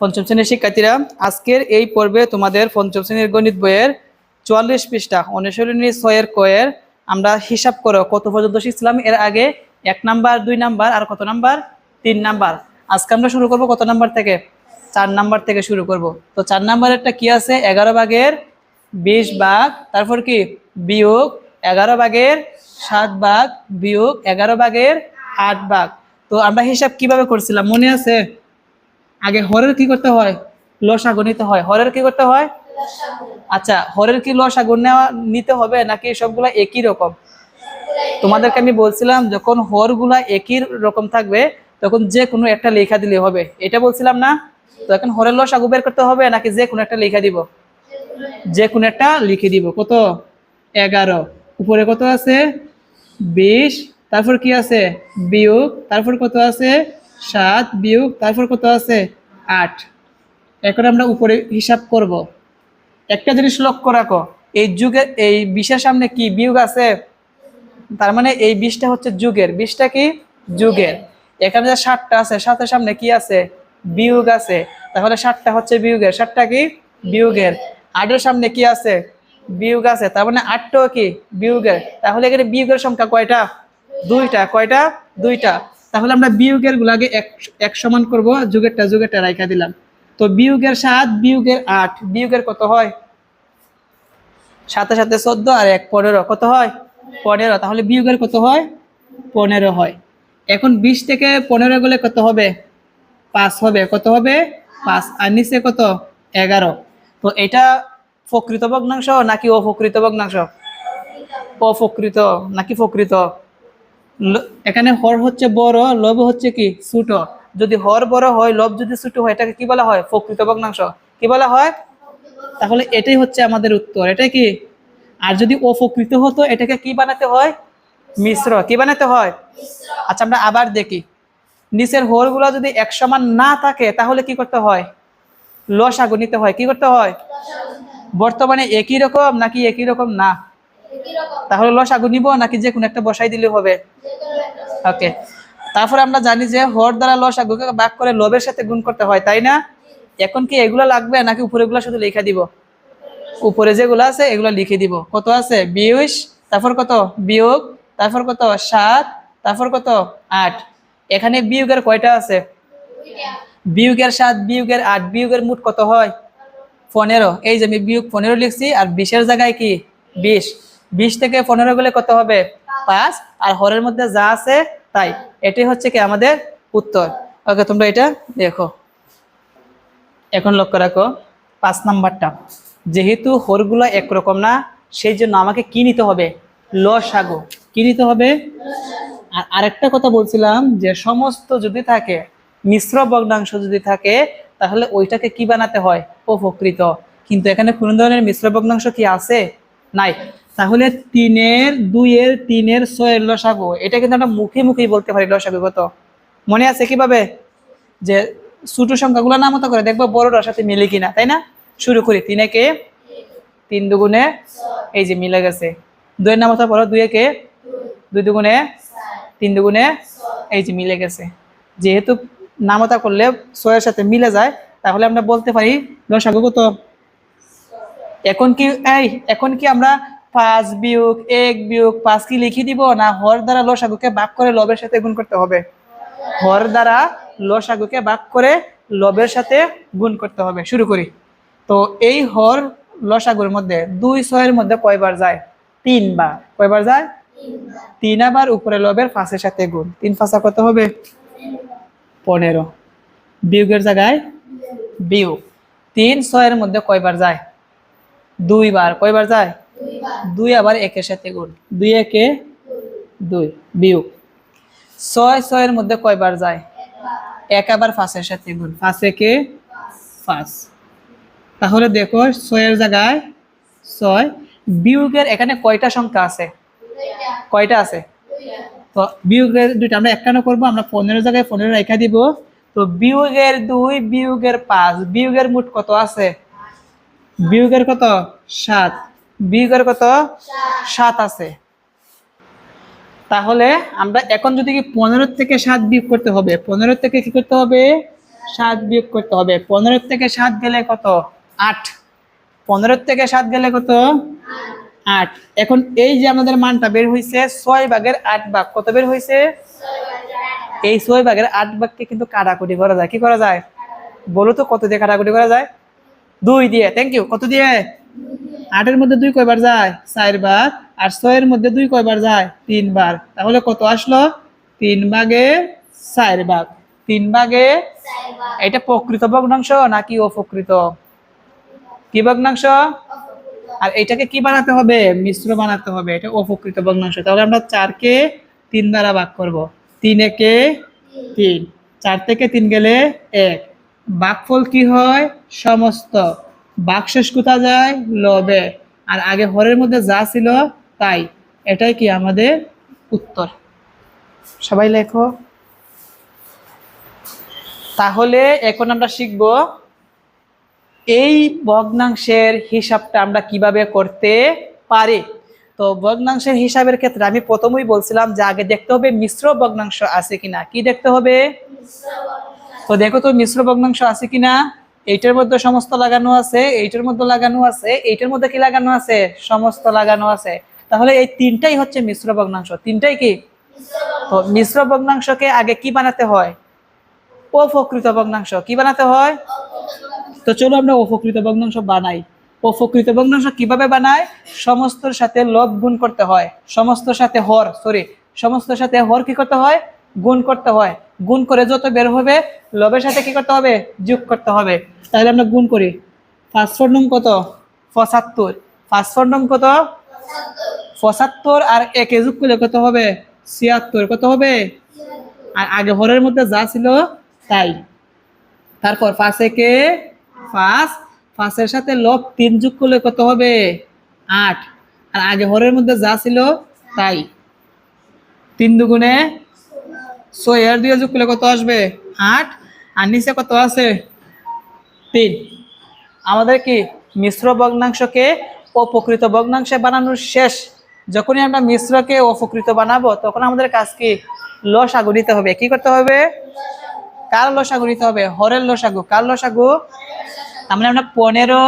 পঞ্চম শ্রেণির শিক্ষার্থীরা, আজকের এই পর্বে তোমাদের পঞ্চম শ্রেণির গণিত বইয়ের চুয়াল্লিশ পৃষ্ঠা, অনুশীলনী ছয়ের কয়ের আমরা হিসাব করো, কত পর্যন্ত শিখছিলাম? এর আগে এক নাম্বার, দুই নাম্বার আর কত নাম্বার? তিন নাম্বার। আজকে আমরা শুরু করব কত নাম্বার থেকে? চার নাম্বার থেকে শুরু করব। তো চার নাম্বারেরটা কি আছে? এগারো ভাগের বিশ ভাগ, তারপর কি? বিয়োগ এগারো ভাগের সাত ভাগ, বিয়োগ এগারো ভাগের আট ভাগ। তো আমরা হিসাব কীভাবে করছিলাম? মনে আছে? আগে হরের কি করতে হয়? লসাগু নিতে হয়। হরের কি করতে হয়? আচ্ছা হরের কি লসাগু নেওয়া, নিতে হবে নাকি সবগুলা একই রকম? তোমাদেরকে আমি বলছিলাম, যখন হরগুলা একই রকম থাকবে, তখন যে কোনো একটা লেখা দিলে হবে। এটা বলছিলাম না? তো এখন হরের লসাগু বের করতে হবে নাকি যে কোনো একটা লেখা দিব? যে কোনো একটা লিখে দিব। কত? এগারো। উপরে কত আছে? বিশ। তারপর কি আছে? বিয়োগ। তারপর কত আছে? সাত বিয়োগ, তারপর কত আছে? আট। এখন আমরা উপরে হিসাব করব। একটা জিনিস লক্ষ্য রাখো, এই যুগের, এই বিশের সামনে কি বিয়োগ আছে? তার মানে এই বিষটা হচ্ছে যুগের। বিশটা কি? যুগের। এখানে যে ষাটটা আছে, সাতের সামনে কি আছে? বিয়োগ আছে। তাহলে ষাটটা হচ্ছে বিয়োগের। ষাটটা কি? বিয়োগের। আটের সামনে কি আছে? বিয়োগ আছে। তার মানে আটটাও কি? বিয়োগের। তাহলে এখানে বিয়োগের সংখ্যা কয়টা? দুইটা। কয়টা? দুইটা। তাহলে আমরা বিয়োগের গুলাকে এক সমান করব, যুগেরটা যুগেরটা রাইখা দিলাম। তো বিয়োগের সাত, বিয়োগের আট, বিয়োগের কত হয়? সাথে সাথে চোদ্দ আর এক পনেরো, কত হয়? পনেরো, তাহলে বিয়োগের কত হয়? পনেরো হয়। এখন বিশ থেকে পনেরো গেলে কত হবে? পাঁচ হবে, কত হবে? পাঁচ। আর নিচে কত? এগারো। তো এটা প্রকৃত ভগ্নাংশ নাকি অপ্রকৃত ভগ্নাংশ? অপ্রকৃত, নাকি প্রকৃত? এখানে হর হচ্ছে বড়, লব হচ্ছে কি? ছোট। যদি হর বড় হয়, লব যদি ছোট হয়, এটাকে কি বলা হয়? প্রকৃত ভগ্নাংশ। কি বলা হয়? তাহলে এটাই হচ্ছে আমাদের উত্তর। এটা কি? আর যদি অপকৃত হতো, এটাকে কি বানাতে হয়? মিশ্র। কি বানাতে হয়? আচ্ছা আমরা আবার দেখি। নিচের হোরগুলো যদি এক সমান না থাকে, তাহলে কি করতে হয়? লসাগু নিতে হয়। কি করতে হয়? বর্তমানে একই রকম নাকি একই রকম না? তাহলে লসাগু নিব নাকি যে কোনো একটা বসাই দিলে হবে? ওকে। তারপরে আমরা জানি যে হর দ্বারা লসাগুকে ভাগ করে লবের সাথে গুণ করতে হয়, তাই না? এখন কি এগুলো লাগবে নাকি উপরেগুলো শুধু লিখে দিব? উপরে যেগুলো আছে এগুলো লিখে দিব। কত আছে? বিশ, তারপর কত? বিয়োগ, তারপর কত? সাত, তারপর কত? আট। এখানে বিয়োগের কয়টা আছে? বিয়োগের সাত, বিয়োগের আট, বিয়োগের মোট কত হয়? পনেরো। এই যে আমি বিয়োগ পনেরো লিখছি, আর বিশের জায়গায় কি? বিশ। বিশ থেকে পনেরো গেলে কত হবে? পাঁচ। আর হরের মধ্যে যা আছে, তাই। এটাই হচ্ছে কি আমাদের উত্তর। ওকে, তোমরা এটা দেখো। এখন লক্ষ্য রাখো, পাঁচ নাম্বারটা। যেহেতু হরগুলো একরকম না সেই জন্য আমাকে কি নিতে হবে? লসাগু কি নিতে হবে? আর আরেকটা কথা বলছিলাম যে, সমস্ত যদি থাকে, মিশ্র ভগ্নাংশ যদি থাকে, তাহলে ওইটাকে কি বানাতে হয়? উপকৃত। কিন্তু এখানে কোন ধরনের মিশ্র ভগ্নাংশ কি আছে? নাই। তাহলে তিনের, দুইয়ের, তিনের, ছয়ের লসাগু। এটা কিন্তু আমরা মুখে মুখেই বলতে পারি লসাগু, কত? মনে আছে কীভাবে? যে ছোট সংখ্যাগুলো নাম মতো করে দেখব বড়টার সাথে মিলে কিনা, তাই না? শুরু করি, তিনে কে? তিন দুগুণে, এই যে মিলে গেছে। দুইয়ের নাম মতো পড়ো দুয়ে কে? দুই দুগুণে, তিন দুগুণে, এই যে মিলে গেছে। যেহেতু নামতা করলে ছয়ের সাথে মিলে যায়, তাহলে আমরা বলতে পারি লসাগু কত? এখন কি, এই, এখন কি আমরা পাঁচ বিয়োগ এক বিয়োগ পাঁচ কি লিখে দিব? না হর দ্বারা লসাগুকে ভাগ করে লবের সাথে গুণ করতে হবে। হর দ্বারা লসাগুকে ভাগ করে লবের সাথে গুণ করতে হবে। শুরু করি। তো এই হর লসাগুর মধ্যে দুই ছয়ের মধ্যে কয়বার যায়? তিনবার। কয়বার যায়? তিন আবার উপরে লবের ফাঁসের সাথে গুণ। তিন ফাঁসা কত হবে? পনেরো। বিয়োগের জায়গায় বিয়োগ। তিন ছয়ের মধ্যে কয়বার যায়? দুইবার। কয়বার যায়? দুই আবার একের সাথে গুণ। দুই একে দুই, বিয়োগ। ছয়, ছয়ের মধ্যে কয়বার যায়? এক আবার ফাঁসের সাথে গুণ। ফাঁস একে ফাঁস তাহলে দেখো, ছয়ের জায়গায় ছয়, বিয়োগের এখানে কয়টা সংখ্যা আছে? কয়টা আছে? তো বিয়োগের দুইটা, আমরা একটানো করব? আমরা পনেরো জায়গায় পনেরো রেখা দিব। তো বিয়োগের দুই, বিয়োগের পাঁচ, বিয়োগের মোট কত আছে? বিয়োগের কত? সাত। বিয়োগের কত? সাত আছে। তাহলে আমরা এখন যদি কি পনেরো থেকে সাত বিয়োগ করতে হবে, পনেরো থেকে কি করতে হবে? সাত বিয়োগ করতে হবে। পনেরো থেকে সাত গেলে কত? আট। পনেরো থেকে সাত গেলে কত? আট। এখন এই যে আমাদের মানটা বের হয়েছে ছয় ভাগের আট ভাগ, কত বের হয়েছে এই ছয় ভাগের আট ভাগকে কিন্তু কাটাকুটি করা যায়। কি করা যায়? বলো তো, কত দিয়ে কাটাকুটি করা যায়? দুই দিয়ে। থ্যাংক ইউ কত দিয়ে? আটের মধ্যে দুই কয়বার যায়? চার বার আর ছয়ের মধ্যে দুই কয়বার যায়? তিনবার। তাহলে কত আসলো? তিন ভাগে চার ভাগ তিন ভাগে এটা প্রকৃত ভগ্নাংশ নাকি অপ্রকৃত? কি ভগ্নাংশ? আর এটাকে কি বানাতে হবে? মিশ্র বানাতে হবে। এটা অপকৃত ভগ্নাংশ। তাহলে আমরা চারকে তিন দ্বারা ভাগ করব। তিন একে তিন। চার থেকে তিন গেলে এক। ভাগফল কি হয়? সমস্ত। বাকশেষ কোথা যায়? লবে। আর আগে হরের মধ্যে যা ছিল, তাই। এটাই কি আমাদের উত্তর? সবাই লেখো। তাহলে এখন আমরা শিখব, এই ভগ্নাংশের হিসাবটা আমরা কীভাবে করতে পারি? তো ভগ্নাংশের হিসাবের ক্ষেত্রে আমি প্রথমেই বলছিলাম যে আগে দেখতে হবে মিশ্র ভগ্নাংশ আছে কিনা। কি দেখতে হবে? তো দেখো তো মিশ্র ভগ্নাংশ আছে কিনা? এইটার মধ্যে সমস্ত লাগানো আছে, এইটার মধ্যে লাগানো আছে, এইটার মধ্যে কি লাগানো আছে? সমস্ত লাগানো আছে। তাহলে এই তিনটাই হচ্ছে মিশ্র ভগ্নাংশ। তিনটাই কি? তো মিশ্র ভগ্নাংশকে আগে কি বানাতে হয়? অপ্রকৃত ভগ্নাংশ। কি বানাতে হয়? তো চলো আমরা অপকৃত ভগ্নাংশ বানাই। অপকৃত ভগ্নাংশ কীভাবে বানায়? সমস্তর সাথে লব গুণ করতে হয়। সমস্তর সাথে হর সরি সমস্তর সাথে হর কি করতে হয়? গুণ করতে হয়। গুণ করে যত বের হবে লবের সাথে কি করতে হবে? যোগ করতে হবে। তাহলে আমরা গুণ করি। পাঁচশোর নং কত? পঁচাত্তর। পাঁচশোর নং কত? পঁচাত্তর আর একে যোগ করলে কত হবে? ছিয়াত্তর। কত হবে? আর আগে হরের মধ্যে যা ছিল, তাই। তারপর পাঁচ একে পাঁচ, পাঁচের সাথে লব তিন যোগ করলে কত হবে? আট। আর আগে হরের মধ্যে যা ছিল, তাই। তিন দুগুণে ছয় আর দুই যোগ করলে কত আসবে? আট। আর নিচে কত আছে? তিন। আমাদের কি মিশ্র ভগ্নাংশকে অপকৃত ভগ্নাংশে বানানোর শেষ? যখনই আমরা মিশ্রকে অপকৃত বানাবো, তখন আমাদের কাজ কি? লসাগু নিতে হবে। কি করতে হবে? কার লসাগু নিতে হবে? হরের লসাগু। কার লসাগু? আমরা আমরা পনেরো,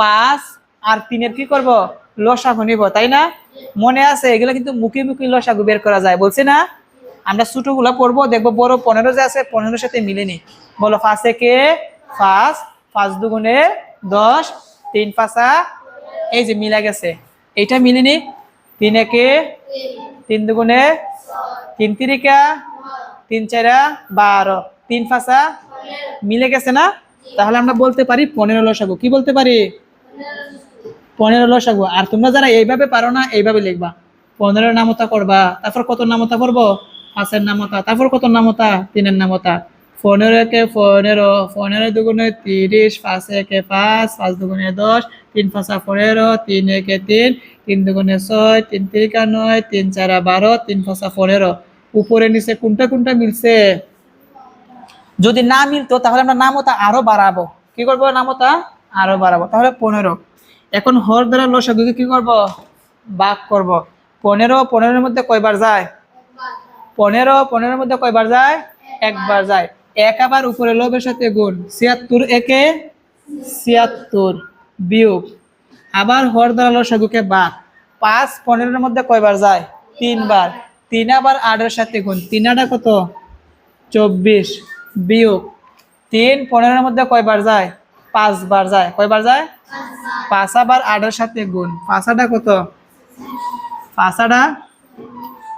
পাঁচ আর তিনের কি করব? লসাগু নিব, তাই না? মনে আছে, এগুলো কিন্তু মুখে মুখে লসাগু বের করা যায়, বলছি না? আমরা ছোটগুলো পড়ব দেখব বড় পনেরো যে আছে, পনেরোর সাথে মিলেনি। বলো পাঁচ একে পাঁচ পাঁচ দুগুণে দশ, তিন পাঁচা এই যে মিলা গেছে। এইটা মিলেনি? তিন একে তিন দুগুণে তিন তিরিকা, তিন চারা বারো। তিন ফাঁসা মিলে গেছে না? তাহলে আমরা বলতে পারি পনেরো লসাগু। কি বলতে পারি? পনেরো লসাগু। আর তোমরা যারা এইভাবে পারো না, এইভাবে লিখবা। পনেরো নামতা করবা। তারপর কত নামতা করব? পাঁচের নামতা, তারপর কত নামতা? তিনের নামতা। পনেরো একে পনেরো পনেরো দুগুণে তিরিশ, পাঁচ একে পাঁচ পাঁচ দুগুণে দশ, তিন পাঁচা পনেরো, তিন একে তিন তিন দুগুণে ছয়, তিন তিরিকা নয়, তিন চারা বারো, তিন পাঁচা পনেরো। উপরে নিচে কোনটা কোনটা মিলছে? যদি না মিলতো, তাহলে আমরা নামতা আরও বাড়াবো। কি করব নামতা? আরও বাড়াবো। তাহলে পনেরো। এখন হর দ্বারা লসাগুকে কি করব? বাক করব। পনেরো, পনেরোর মধ্যে কয়বার যায়? পনেরো, পনেরোর মধ্যে কয়বার যায়? একবার যায়। এক আবার উপরে লোভের সাথে গুণ। ছিয়াত্তর একে ছিয়াত্তর বিয়োগ। আবার হর দ্বারা লসাগুকে বাক পাঁচ, পনেরোর মধ্যে কয়বার যায়? তিনবার। তিন আবার আটের সাথে গুণ। তিন আটা কত? চব্বিশ বিয়োগ। তিন, পনেরোর মধ্যে কয়বার যায়? পাঁচবার যায়। কয়বার যায়? পাঁচ আবার আটের সাথে গুণ। পাঁচ আটা কত? পাঁচ আটা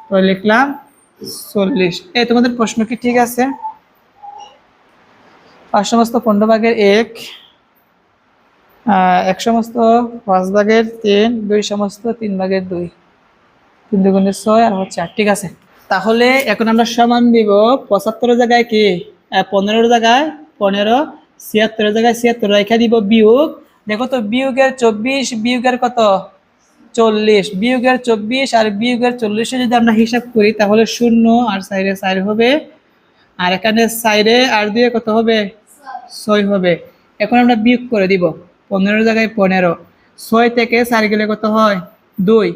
তো লিখলাম। চল্লিশ। এই, তোমাদের প্রশ্ন কি? ঠিক আছে। পাঁচ সমস্ত পনেরো ভাগের এক এক সমস্ত পাঁচ ভাগের তিন, দুই সমস্ত তিন ভাগের দুই। তিন দুগুণে ছয় আর হচ্ছে ঠিক আছে। তাহলে এখন আমরা সমান দিব পঁচাত্তরের জায়গায় কি? পনেরোর জায়গায় পনেরো ছিয়াত্তরের জায়গায় ছিয়াত্তর। রেখা দিব বিয়োগ। দেখো তো, বিয়োগের চব্বিশ, বিয়োগের কত? চল্লিশ, বিয়োগের চব্বিশ আর বিয়োগের চল্লিশে যদি আমরা হিসাব করি, তাহলে শূন্য আর সাইডে সাইড হবে। আর এখানে সাইডে আর দিয়ে কত হবে? ছয় হবে। এখন আমরা বিয়োগ করে দিব। পনেরো জায়গায় পনেরো। ছয় থেকে চার গেলে কত হয়? দুই।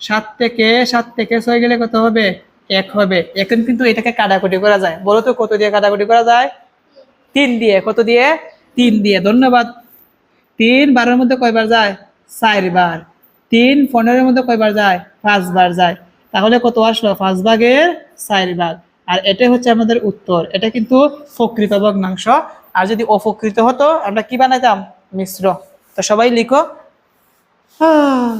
সাত থেকে সাত থেকে ছয় গেলে কত হবে? এক হবে। এখন কিন্তু এটাকে কাটাকুটি করা যায়। বলো তো, কত দিয়ে কাটাকুটি করা যায়? তিন দিয়ে। কত দিয়ে? তিন দিয়ে। ধন্যবাদ। তিন বারের মধ্যে কয়বার যায়? চারবার। তিন পনেরোর মধ্যে কয়বার যায়? পাঁচবার যায়। তাহলে কত আসলো? পাঁচ ভাগের চার ভাগ। আর এটা হচ্ছে আমাদের উত্তর। এটা কিন্তু প্রকৃত ভগ্নাংশ। আর যদি অপকৃত হতো, আমরা কি বানাইতাম? মিশ্র। তো সবাই লিখো। হ্যাঁ।